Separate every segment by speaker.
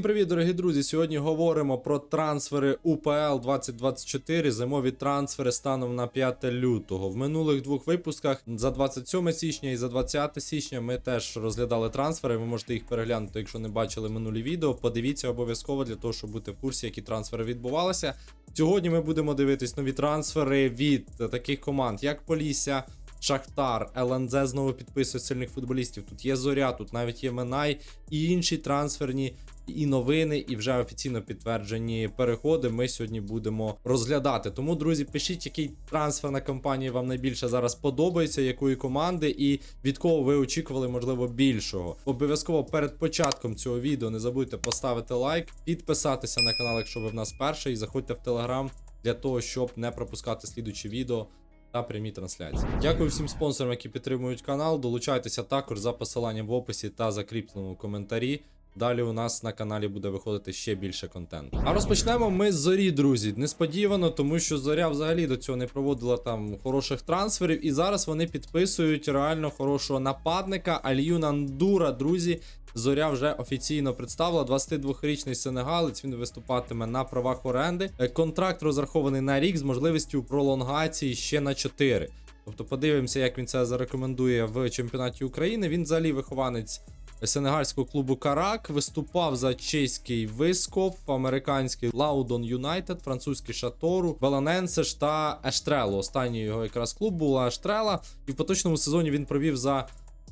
Speaker 1: Всім привіт, дорогі друзі! Сьогодні говоримо про трансфери УПЛ 2024, зимові трансфери станом на 5 лютого. В минулих двох випусках за 27 січня і за 20 січня ми теж розглядали трансфери. Ви можете їх переглянути, якщо не бачили минулі відео. Подивіться обов'язково для того, щоб бути в курсі, які трансфери відбувалися. Сьогодні ми будемо дивитись нові трансфери від таких команд, як Полісся. Шахтар, ЛНЗ знову підписує сильних футболістів. Тут є Зоря, тут навіть є Минай і інші трансферні і новини, і вже офіційно підтверджені переходи. Ми сьогодні будемо розглядати. Тому, друзі, пишіть, який трансферна кампанія вам найбільше зараз подобається, якої команди, і від кого ви очікували, можливо, більшого. Обов'язково перед початком цього відео не забудьте поставити лайк, підписатися на канал, якщо ви в нас перший, і заходьте в телеграм для того, щоб не пропускати слідучі відео та прямі трансляції. Дякую всім спонсорам, які підтримують канал. Долучайтеся також за посиланням в описі та закріпленому коментарі. Далі у нас на каналі буде виходити ще більше контенту. А розпочнемо ми з зорі, друзі. Несподівано, тому що зоря взагалі до цього не проводила там хороших трансферів, і зараз вони підписують реально хорошого нападника Алію Нандура, друзі. Зоря вже офіційно представила 22-річний сенегалець. Він виступатиме на правах оренди. Е, Контракт розрахований на рік з можливістю пролонгації ще на 4. Тобто подивимося, як він це зарекомендує в чемпіонаті України. Він взагалі вихованець сенегальського клубу Карак, виступав за чеський Висков, американський Лаудон Юнайтед, французький Шатору, Беланенсеш та Ештрело. Останній його якраз клуб була Ештрела. І в поточному сезоні він провів за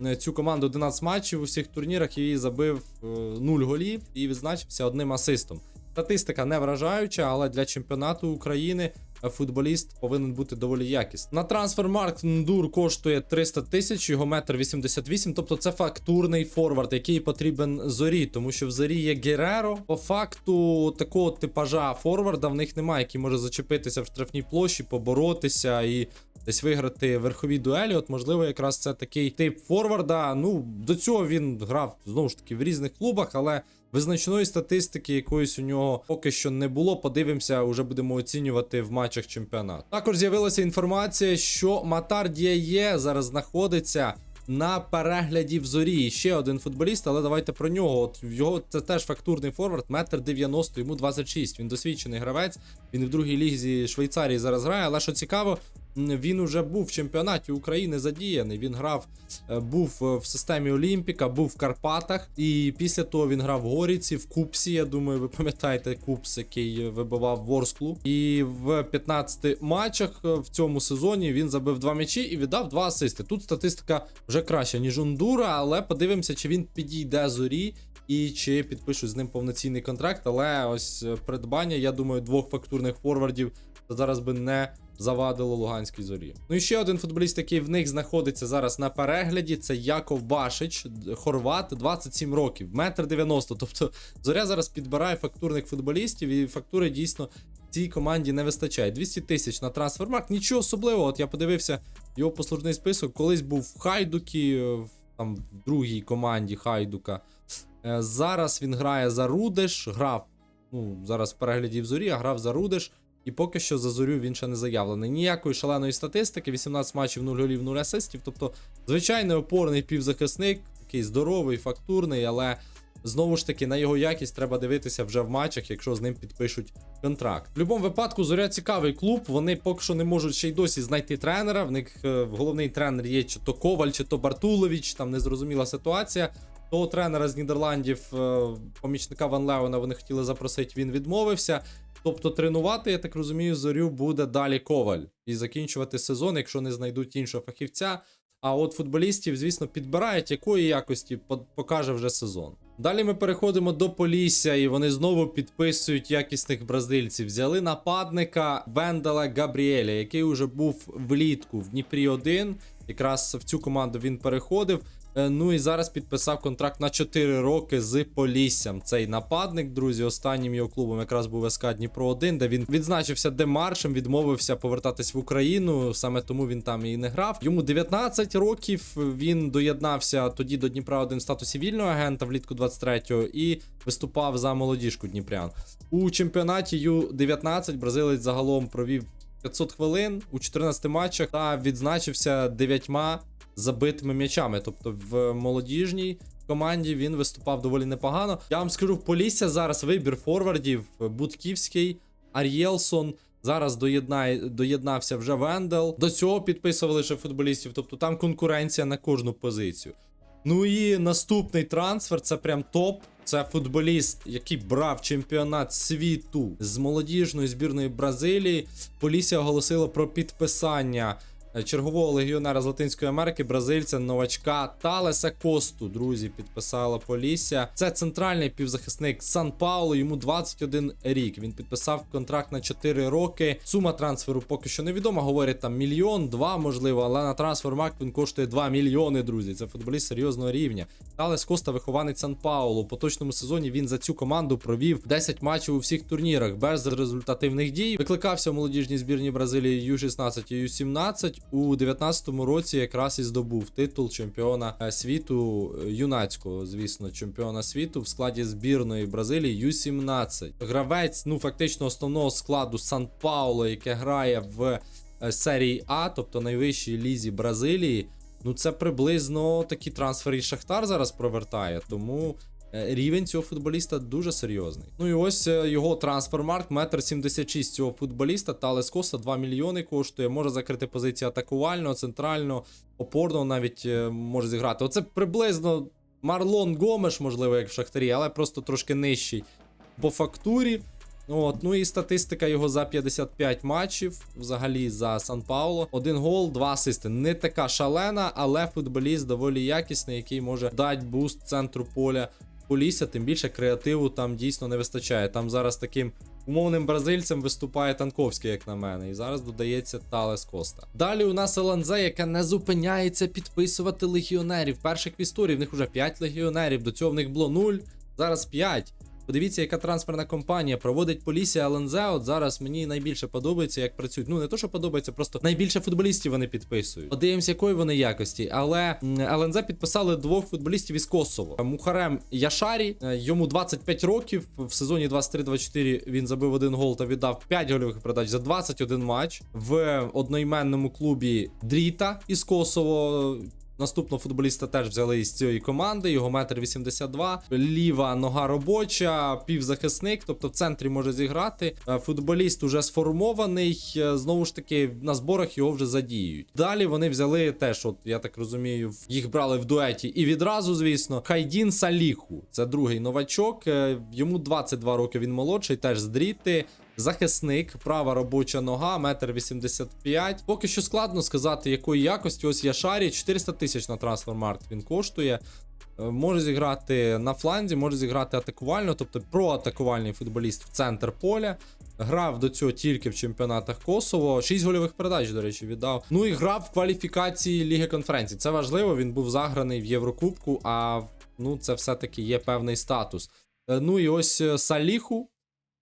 Speaker 1: е, цю команду 11 матчів у всіх турнірах і забив е, 0 голів і відзначився одним асистом. Статистика не вражаюча, але для чемпіонату України е, футболіст повинен бути доволі якісним. На трансфермаркт Ндур коштує 300 тисяч, його метр 88, тобто це фактурний форвард, який потрібен зорі, тому що в зорі є Гереро. По факту такого типажа форварда в них немає, який може зачепитися в штрафній площі, поборотися і. Десь виграти верхові дуелі, от можливо, якраз це такий тип форварда. Ну, до цього він грав знову ж таки в різних клубах, але визначної статистики якоїсь у нього поки що не було. Подивимося, вже будемо оцінювати в матчах чемпіонату. Також з'явилася інформація, що Матар Діє зараз знаходиться. На перегляді в зорі ще один футболіст, але давайте про нього. От його це теж фактурний форвард, метр 90, йому 26. Він досвідчений гравець. Він в другій лізі Швейцарії зараз грає. Але що цікаво, він уже був в чемпіонаті України задіяний. Він грав, е, був е, в системі Олімпіка, був в Карпатах, і після того він грав в Горіці, в Купсі. Я думаю, ви пам'ятаєте Купс, який вибивав Ворсклу. І в 15 матчах е, в цьому сезоні він забив два м'ячі і віддав два асисти. Тут статистика вже краща, ніж Ундура, але подивимося, чи він підійде зорі. І чи підпишуть з ним повноцінний контракт, але ось придбання, я думаю, двох фактурних форвардів зараз би не завадило Луганській зорі. Ну і ще один футболіст, який в них знаходиться зараз на перегляді, це Яков Башич, хорват, 27 років, метр 90. Тобто зоря зараз підбирає фактурних футболістів, і фактури дійсно цій команді не вистачає. 200 тисяч на трансфермарк, нічого особливого. От я подивився його послужний список. Колись був в Хайдукі, е, в- там в другій команді Хайдука. Е, Зараз він грає за Рудеш, грав ну, зараз в перегляді в зорі, а грав за Рудеш. І поки що за зорю він ще не заявлений. Ніякої шаленої статистики, 18 матчів, 0 голів, 0 асистів. Тобто, звичайний опорний півзахисник, такий здоровий, фактурний, але знову ж таки на його якість треба дивитися вже в матчах, якщо з ним підпишуть контракт. В будь-якому випадку зоря цікавий клуб. Вони поки що не можуть ще й досі знайти тренера. В них е, головний тренер є чи то Коваль, чи то Бартулович, там незрозуміла ситуація. Того тренера з Нідерландів, е, помічника Ван Леона, вони хотіли запросити, він відмовився. Тобто тренувати, я так розумію, зорю буде далі Коваль і закінчувати сезон, якщо не знайдуть іншого фахівця. А от футболістів, звісно, підбирають, якої якості покаже вже сезон. Далі ми переходимо до Полісся, і вони знову підписують якісних бразильців. Взяли нападника Венделя Габріеля, який уже був влітку в Дніпрі 1. Якраз в цю команду він переходив. Е, Ну і зараз підписав контракт на 4 роки з Поліссям. Цей нападник, друзі, останнім його клубом якраз був СК Дніпро 1, де він відзначився демаршем, відмовився повертатись в Україну. Саме тому він там і не грав. Йому 19 років. Він доєднався тоді до Дніпра 1 в статусі вільного агента влітку 23-го і виступав за молодіжку Дніпрян. У чемпіонаті Ю-19 бразилець загалом провів 500 хвилин у 14 матчах та відзначився дев'ятьма забитими м'ячами. Тобто в молодіжній команді він виступав доволі непогано. Я вам скажу, в Полісся зараз вибір форвардів: Будківський, Ар'єлсон. Зараз доєднає, доєднався вже Вендел. До цього підписували ще футболістів. Тобто там конкуренція на кожну позицію. Ну і наступний трансфер це прям топ. Це футболіст, який брав чемпіонат світу з молодіжної збірної Бразилії. Полісія оголосила про підписання чергового легіонера з Латинської Америки, бразильця новачка Талеса Косту. Друзі, підписала Полісся. Це центральний півзахисник Сан Пауло. Йому 21 рік. Він підписав контракт на 4 роки. Сума трансферу поки що невідома. Говорять там мільйон, два можливо, але на трансфермаркт він коштує 2 мільйони. Друзі. Це футболіст серйозного рівня. Талес Коста вихованець Сан Пауло. У поточному сезоні він за цю команду провів 10 матчів у всіх турнірах без результативних дій. Викликався в молодіжній збірні Бразилії U16 і U17. У 19-му році якраз і здобув титул чемпіона е, світу е, юнацького, звісно, чемпіона світу в складі збірної Бразилії U17. Гравець, ну фактично основного складу Сан Пауло, яке грає в е, серії А, тобто найвищій лізі Бразилії. Ну, це приблизно такі трансфери і Шахтар зараз провертає, тому рівень цього футболіста дуже серйозний. Ну і ось е, його трансфермарк, метр 76 цього футболіста, Талес Коста 2 мільйони коштує, може закрити позицію атакувального, центрального, опорного навіть е, може зіграти. Оце приблизно Марлон Гомеш, можливо, як в Шахтарі, але просто трошки нижчий по фактурі. От, ну і статистика його за 55 матчів, взагалі за Сан Пауло. Один гол, два асисти. Не така шалена, але футболіст доволі якісний, який може дати буст центру поля Полісся, тим більше креативу там дійсно не вистачає. Там зараз таким умовним бразильцем виступає Танковський, як на мене. І зараз додається Талес Коста. Далі у нас Еланзе, яка не зупиняється підписувати легіонерів. Перших в історії в них вже 5 легіонерів. До цього в них було 0, зараз 5. Подивіться, яка трансферна компанія проводить Полісся ЛНЗ. От зараз мені найбільше подобається, як працюють. Ну не то, що подобається, просто найбільше футболістів вони підписують. Подивимось, якої вони якості. Але ЛНЗ підписали двох футболістів із Косово. Мухарем Яшарі, е, йому 25 років. В сезоні 23-24 він забив один гол та віддав 5 гольових передач за 21 матч в одноіменному клубі Дріта із Косово. Наступного футболіста теж взяли із цієї команди. Його метр 82, ліва нога робоча, півзахисник, тобто в центрі може зіграти. Е, Футболіст уже сформований. е, Знову ж таки, на зборах його вже задіють. Далі вони взяли теж, от я так розумію, їх брали в дуеті. І відразу, звісно, Хайдін Саліху. Це другий новачок. е, Йому 22 роки. Він молодший, теж з дріти. Захисник, права робоча нога, метр 85. Поки що складно сказати, якої якості. Ось я шарі, 400 тисяч на трансфермаркт він коштує. Е, Може зіграти на фланзі, може зіграти атакувально, тобто проатакувальний футболіст в центр поля. Грав до цього тільки в чемпіонатах Косово. 6 гольових передач, до речі, віддав. Ну і грав в кваліфікації Ліги конференцій. Це важливо, він був заграний в Єврокубку, а ну це все-таки є певний статус. Е, Ну і ось е, Саліху.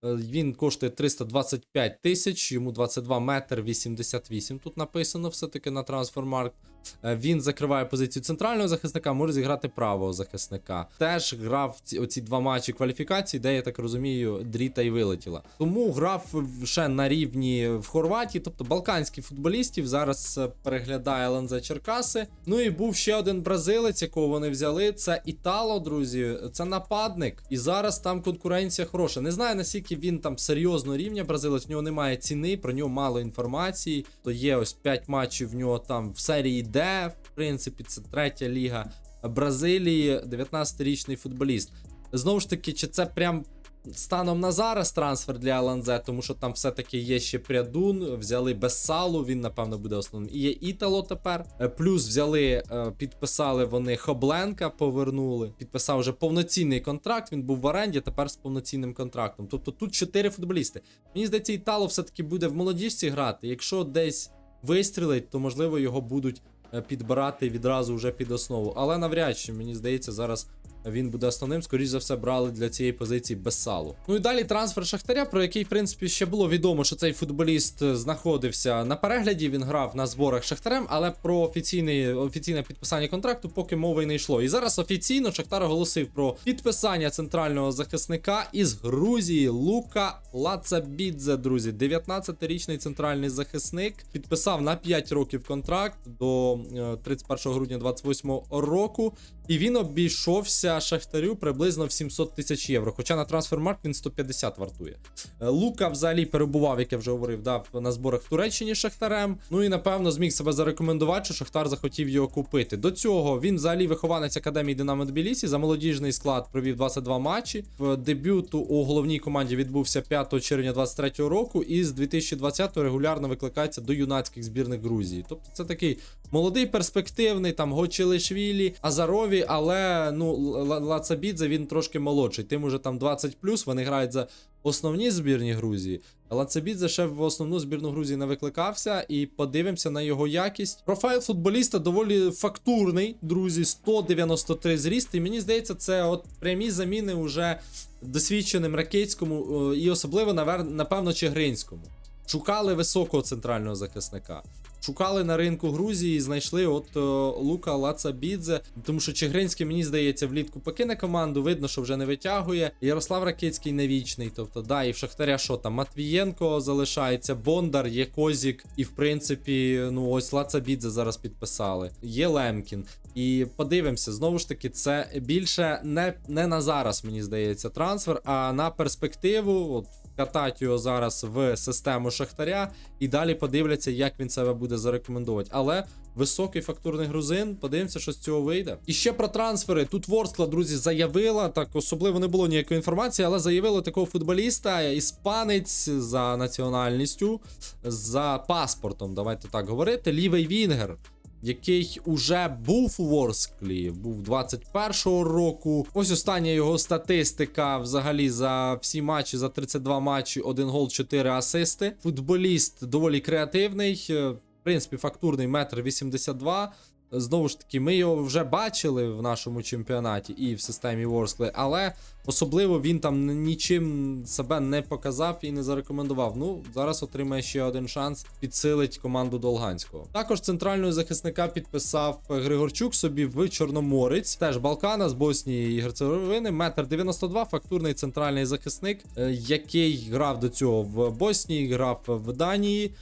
Speaker 1: Е, Він коштує 325 тисяч, йому 22 метр 88. Тут написано все-таки на трансфермаркт. Е, Він закриває позицію центрального захисника, може зіграти правого захисника. Теж грав ці, оці два матчі кваліфікації, де я так розумію, дріта і вилетіла. Тому грав ще на рівні в Хорватії, тобто балканських футболістів. Зараз е, переглядає ЛНЗ Черкаси. Ну і був ще один бразилець, якого вони взяли. Це Італо, друзі. Це нападник. І зараз там конкуренція хороша. Не знаю наскільки він там серйозного рівня бразилець. В нього немає ціни, про нього мало інформації. То є ось 5 матчів в нього там в серії Д. В принципі, це третя ліга Бразилії, 19-річний футболіст. Знову ж таки, чи це прям станом на зараз трансфер для ЛНЗ, тому що там все-таки є ще Прядун, взяли Бессалу, він, напевно, буде основним. І є Італо тепер. Е, Плюс взяли, е, підписали вони Хобленка, повернули. Підписав вже повноцінний контракт. Він був в оренді, тепер з повноцінним контрактом. Тобто тут чотири футболісти. Мені здається, Італо все-таки буде в молодіжці грати. Якщо десь вистрілить, то можливо його будуть підбирати відразу вже під основу. Але навряд чи мені здається, зараз він буде основним. Скоріш за все, брали для цієї позиції без салу. Ну і далі трансфер Шахтаря, про який, в принципі, ще було відомо, що цей футболіст е, знаходився на перегляді. Він грав на зборах Шахтарем, але про офіційний, офіційне підписання контракту поки мови й не йшло. І зараз офіційно Шахтар оголосив про підписання центрального захисника із Грузії Лука Лацабідзе, друзі. 19-річний центральний захисник підписав на 5 років контракт до е, 31 грудня 28 року. І він обійшовся Шахтарю приблизно в 700 тисяч євро. Хоча на трансфермаркт він 150 вартує. Лука взагалі перебував, як я вже говорив, да, на зборах в Туреччині Шахтарем. Ну і напевно зміг себе зарекомендувати, що Шахтар захотів його купити. До цього він взагалі вихованець академії Динамо Тбілісі. За молодіжний склад провів 22 матчі. В дебюту у головній команді відбувся 5 червня 23 року, і з 2020 регулярно викликається до юнацьких збірних Грузії. Тобто це такий молодий, перспективний, там Гочелишвілі, Азарові, але ну Лацабідзе він трошки молодший. Тим уже там 20 вони грають за основні збірні Грузії. Лацабідзе ще в основну збірну Грузії не викликався, і подивимося на його якість. Профайл футболіста доволі фактурний, друзі, 193 зріст. І мені здається, це от прямі заміни уже досвідченим ракетському і особливо, напевно, Чигринському. Шукали високого центрального захисника. Шукали на ринку Грузії і знайшли от о, Лука Лацабідзе, тому що Чигринський, мені здається, влітку покине команду. Видно, що вже не витягує. Ярослав Ракицький не вічний. Тобто, да, і в Шахтаря що там? Матвієнко залишається, Бондар, є Козік, і в принципі, ну ось Лацабідзе зараз підписали. Є Лемкін. І подивимося, знову ж таки, це більше не, не на зараз, мені здається, трансфер, а на перспективу. От катать його зараз в систему Шахтаря і далі подивляться, як він себе буде зарекомендувати. Але високий фактурний грузин, подивимося, що з цього вийде. І ще про трансфери. Тут Ворскла, друзі, заявила, так особливо не було ніякої інформації, але заявила такого футболіста, іспанець за національністю, за паспортом, давайте так говорити, лівий Вінгер. Який уже був у Ворсклі, був 21-го року. Ось остання його статистика взагалі за всі матчі, за 32 матчі, 1 гол, 4 асисти. Футболіст доволі креативний, е, в принципі, фактурний метр 82. Знову ж таки, ми його вже бачили в нашому чемпіонаті і в системі Ворскли, але особливо він там нічим себе не показав і не зарекомендував. Ну, зараз отримає ще один шанс підсилить команду Долганського. Також центрального захисника підписав Григорчук собі в Чорноморець, теж Балкана з Боснії і Герцеговини. Метр 92, фактурний центральний захисник, е, який грав до цього в Боснії, грав в Данії.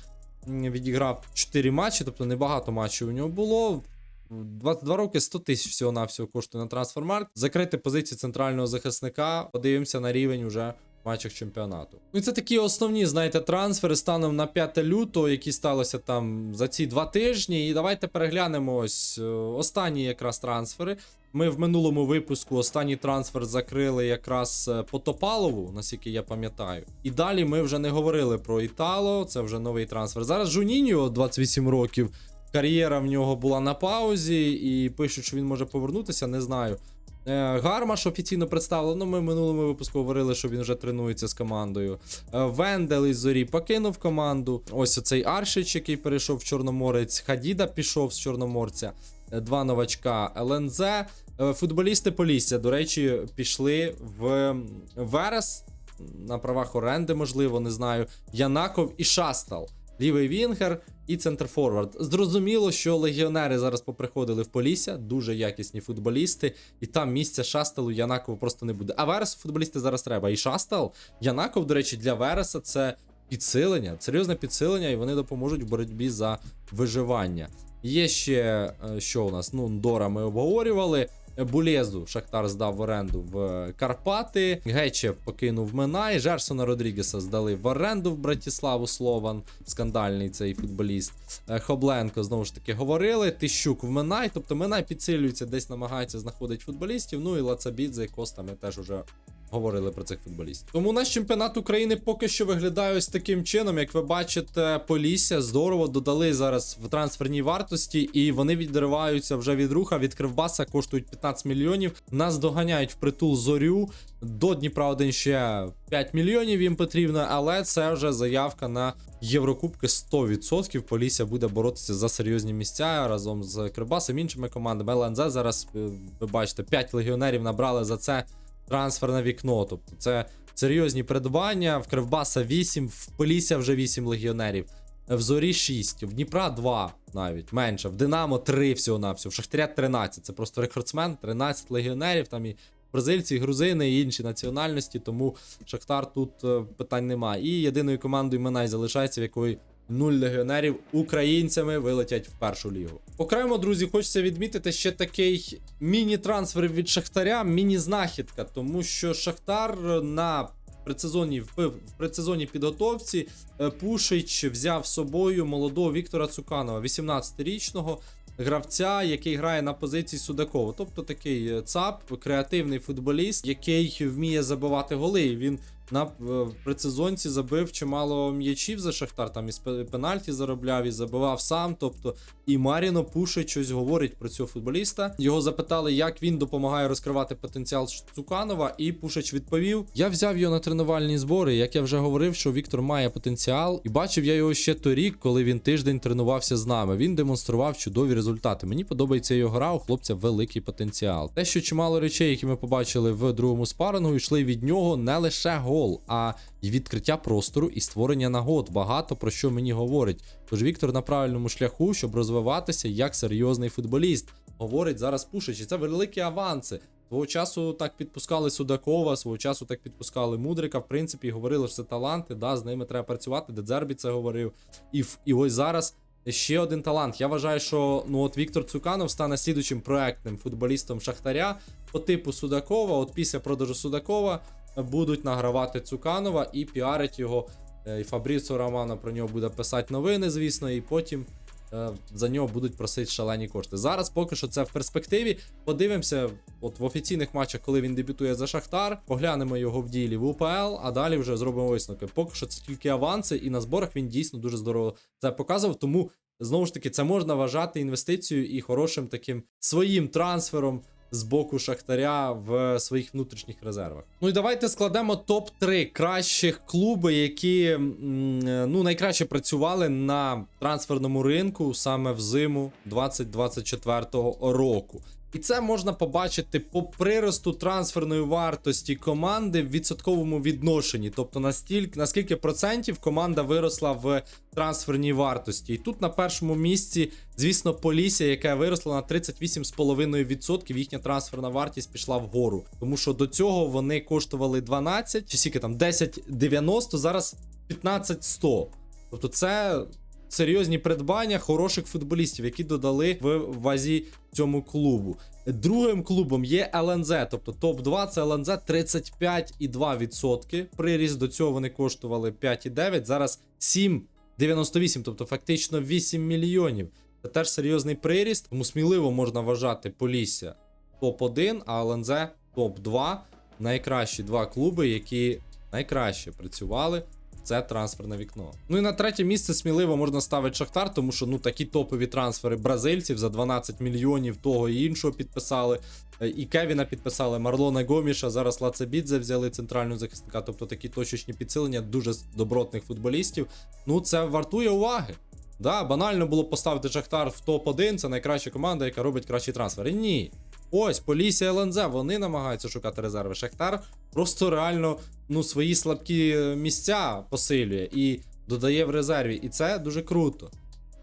Speaker 1: Відіграв 4 матчі, тобто небагато матчів у нього було. 22 роки 100 тисяч всього навсього коштує на трансфермаркт. Закрити позиції центрального захисника. Подивимося на рівень уже в матчах чемпіонату. Ну і це такі основні, знаєте, трансфери станом на 5 лютого, які сталися там за ці два тижні. І давайте переглянемо ось е, останні якраз трансфери. Ми в минулому випуску останній трансфер закрили якраз е, по Топалову, наскільки я пам'ятаю. І далі ми вже не говорили про Італо, це вже новий трансфер. Зараз Жуніньо 28 років. Кар'єра в нього була на паузі, і пишуть, що він може повернутися, не знаю. Е, Гармаш офіційно представлено. Ми в минулому випуску говорили, що він вже тренується з командою. Е, Вендел із зорі покинув команду. Ось оцей Аршич, який перейшов в Чорноморець. Хадіда пішов з Чорноморця. Е, Два новачка ЛНЗ. Футболісти Полісся, до речі, пішли в Верес на правах оренди, можливо, не знаю. Янаков і Шастал. Лівий Вінгер і центрфорвард. Зрозуміло, що легіонери зараз поприходили в Полісся, дуже якісні футболісти, і там місця Шасталу Янакову просто не буде. А Вересу футболісти зараз треба. І Шастал, Янаков, до речі, для Вереса це підсилення, серйозне підсилення, і вони допоможуть в боротьбі за виживання. Є ще е, що у нас? Ну, Дора ми обговорювали. Булезу Шахтар здав в оренду в Карпати. Гечев покинув Минай. Жерсона Родрігеса здали в оренду в Братіславу Слован. Скандальний цей футболіст. Е, Хобленко знову ж таки говорили. Тищук в Минай. Тобто Минай підсилюється, десь намагається знаходити футболістів. Ну і Лацабідзе Коста ми теж уже говорили про цих футболістів. Тому наш чемпіонат України поки що виглядає ось таким чином. Як ви бачите, Полісся здорово додали зараз в трансферній вартості, і вони відриваються вже від руха. Від Кривбаса коштують 15 мільйонів. Нас доганяють в притул зорю. До Дніпра 1 ще 5 мільйонів їм потрібно, але це вже заявка на Єврокубки 100%. Полісся буде боротися за серйозні місця разом з Кривбасом, іншими командами. ЛНЗ зараз, е, ви бачите, 5 легіонерів набрали за це трансферне вікно. Тобто це серйозні придбання. В Кривбаса 8, в Полісся вже 8 легіонерів. В Зорі 6, в Дніпра 2 навіть менше, в Динамо 3 всього на всього, в Шахтаря 13. Це просто рекордсмен, 13 легіонерів, там і бразильці, і грузини, і інші національності, тому Шахтар тут е, питань немає. І єдиною командою Минай залишається, в якої нуль легіонерів українцями вилетять в першу лігу. Окремо, друзі, хочеться відмітити ще такий міні-трансфер від Шахтаря, міні-знахідка, тому що Шахтар на предсезонній в, предсезонній підготовці е, Пушич взяв з собою молодого Віктора Цуканова, 18-річного гравця, який грає на позиції Судакова. Тобто такий е, ЦАП, креативний футболіст, який вміє забивати голи. Він на в предсезонці забив чимало м'ячів за Шахтар. Там і пенальті заробляв, і забивав сам. Тобто, і Маріно Пушич щось говорить про цього футболіста. Його запитали, як він допомагає розкривати потенціал Цуканова, і Пушич відповів: Я взяв його на тренувальні збори. Як я вже говорив, що Віктор має потенціал, і бачив я його ще торік, коли він тиждень тренувався з нами. Він демонстрував чудові результати. Мені подобається його гра. У хлопця великий потенціал. Те, що чимало речей, які ми побачили в другому спарингу, йшли від нього не лише гол, а й відкриття простору і створення нагод. Багато про що мені говорить. Тож Віктор на правильному шляху, щоб розвиватися як серйозний футболіст. Говорить зараз Пушич, і це великі аванси. Свого часу так підпускали Судакова, свого часу так підпускали Мудрика. В принципі, говорили, що це таланти, да, з ними треба працювати. Дедзербі це говорив. І, і ось зараз ще один талант. Я вважаю, що ну от Віктор Цуканов стане слідучим проектним футболістом Шахтаря по типу Судакова. От після продажу Судакова будуть награвати Цуканова і піарить його. Е, І Фабріцо Романо про нього буде писати новини, звісно, і потім е, за нього будуть просити шалені кошти. Зараз поки що це в перспективі. Подивимося, от в офіційних матчах, коли він дебютує за Шахтар, поглянемо його в ділі в УПЛ, а далі вже зробимо висновки. Поки що це тільки аванси, і на зборах він дійсно дуже здорово це показував. Тому знову ж таки це можна вважати інвестицією і хорошим таким своїм трансфером. З боку Шахтаря в своїх внутрішніх резервах. Ну і давайте складемо топ-3 кращих клуби, які ну, найкраще працювали на трансферному ринку саме в зиму 2024 року. І це можна побачити по приросту трансферної вартості команди в відсотковому відношенні. Тобто настільки наскільки процентів команда виросла в трансферній вартості. І тут на першому місці, звісно, Полісся, яка виросла на 38,5%. Їхня трансферна вартість пішла вгору. Тому що до цього вони коштували 12, чи скільки там 10,90, зараз 15,100. Тобто це серйозні придбання хороших футболістів, які додали в вазі цьому клубу. Другим клубом є ЛНЗ, тобто топ-2 це ЛНЗ 35,2%. Приріст до цього вони коштували 5,9, зараз 7,98, тобто фактично 8 мільйонів. Це теж серйозний приріст, тому сміливо можна вважати Полісся топ-1, а ЛНЗ топ-2. Найкращі два клуби, які найкраще працювали це трансферне вікно. Ну і на третє місце сміливо можна ставити Шахтар, тому що ну такі топові трансфери бразильців за 12 мільйонів того і іншого підписали. Е, І Кевіна підписали, Марлона Гоміша, зараз Лацебідзе взяли центрального захисника, тобто такі точечні підсилення дуже добротних футболістів. Ну це вартує уваги. Да, банально було поставити Шахтар в топ-1, це найкраща команда, яка робить кращі трансфери. Ні. Ось, Полісся ЛНЗ, вони намагаються шукати резерви. Шахтар просто реально ну, свої слабкі е, місця посилює і додає в резерві. І це дуже круто.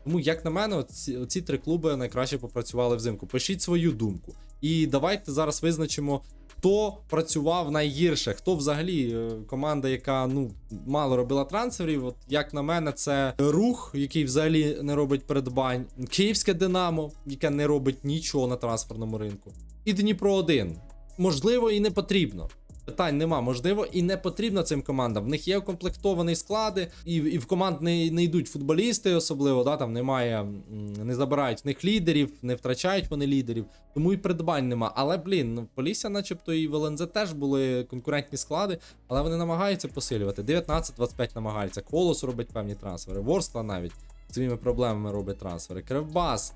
Speaker 1: Тому, як на мене, оці, оці три клуби найкраще попрацювали взимку. Пишіть свою думку. І давайте зараз визначимо, хто працював найгірше, хто взагалі е, команда, яка ну мало робила трансферів. От як на мене, це рух, який взагалі не робить передбань, Київське Динамо, яке не робить нічого на трансферному ринку, і Дніпро 1 Можливо, і не потрібно. Питань нема, можливо, і не потрібно цим командам. В них є укомплектовані склади, і, і в команд не, не йдуть футболісти, особливо, да, там немає, не забирають в них лідерів, не втрачають вони лідерів, тому і придбань нема. Але, блін, ну, Полісся, начебто, і в ЛНЗ теж були конкурентні склади, але вони намагаються посилювати. 19-25 намагаються. Колос робить певні трансфери. Ворскла навіть своїми проблемами робить трансфери. Кривбас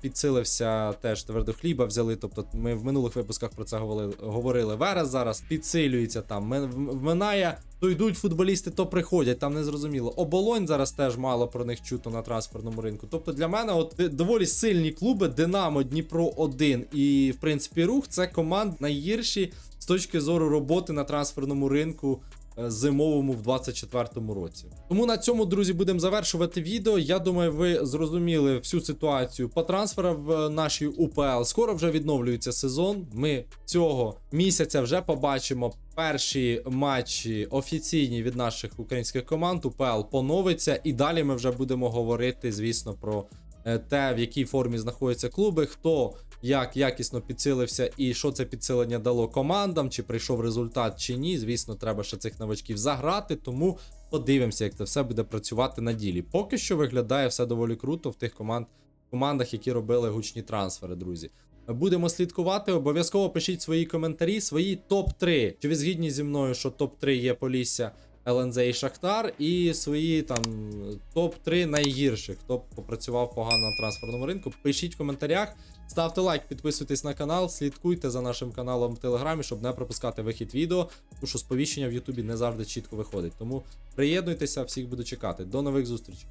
Speaker 1: підсилився теж твердохліба взяли. Тобто ми в минулих випусках про це говорили. говорили. Верес зараз підсилюється там. Ми- в- Вминає, то йдуть футболісти, то приходять. Там не зрозуміло. Оболонь зараз теж мало про них чуто на трансферному ринку. Тобто для мене, от е, доволі сильні клуби: Динамо, Дніпро 1 і в принципі рух це команд найгірші з точки зору роботи на трансферному ринку е, зимовому в 24-му році. Тому на цьому, друзі, будемо завершувати відео. Я думаю, ви зрозуміли всю ситуацію по трансферам в нашій УПЛ. Скоро вже відновлюється сезон. Ми цього місяця вже побачимо перші матчі офіційні від наших українських команд. УПЛ поновиться, і далі ми вже будемо говорити, звісно, про е, те, в якій формі знаходяться клуби, хто як якісно підсилився і що це підсилення дало командам, чи прийшов результат, чи ні. Звісно, треба ще цих новачків заграти, тому подивимося, як це все буде працювати на ділі. Поки що виглядає все доволі круто в тих команд, командах, які робили гучні трансфери, друзі. Будемо слідкувати. Обов'язково пишіть свої коментарі, свої топ-3. Чи ви згідні зі мною, що топ-3 є Полісся, ЛНЗ і Шахтар, і свої там топ-3 найгірших, хто попрацював погано на трансферному ринку. Пишіть в коментарях, ставте лайк, підписуйтесь на канал, слідкуйте за нашим каналом в Телеграмі, щоб не пропускати вихід відео, тому що сповіщення в Ютубі не завжди чітко виходить. Тому приєднуйтеся, всіх буду чекати. До нових зустрічей.